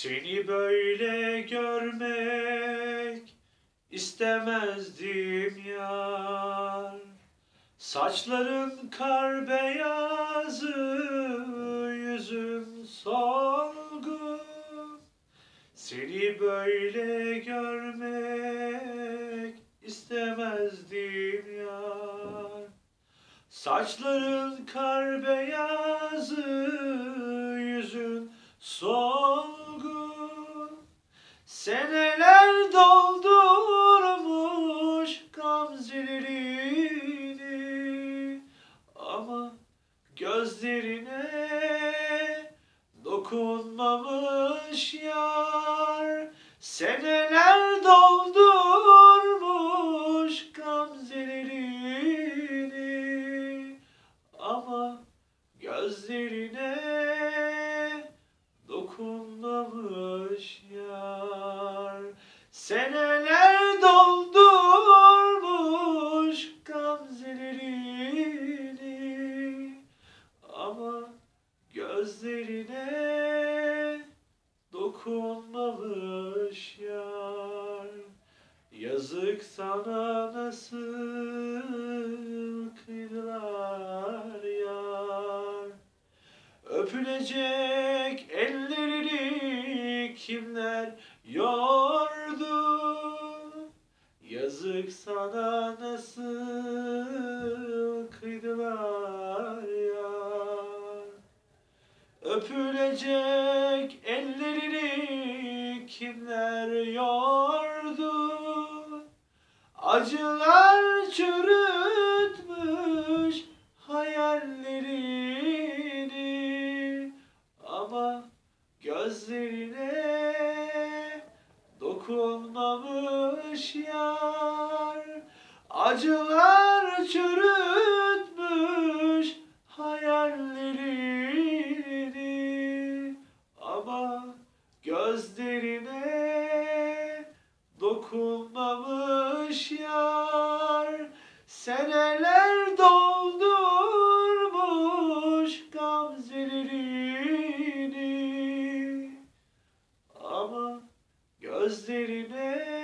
Seni böyle görmek istemezdim yar. Saçların kar beyazı, yüzün solgun. Seni böyle görmek istemezdim yar. Saçların kar beyazı, yüzün solgun. Seneler doldurmuş gamzelerini ama gözlerine dokunmamış yar. Seneler doldurmuş gamzelerini ama gözlerine Seneler doldurmuş gamzelerini ama gözlerine dokunmamış yar. Yazık sana nasıl kıydılar yar. Öpülecek ellerini kimler yordu? Yazık sana nasıl kıydılar yar. Öpülecek ellerini kimler yordu? Acılar çürütmüş hayallerini ama gözlerine dokunmamış yar. Acılar çürütmüş hayallerini ama gözlerine dokunmamış yar. Seneler doldurmuş gamzelerini ama gözlerine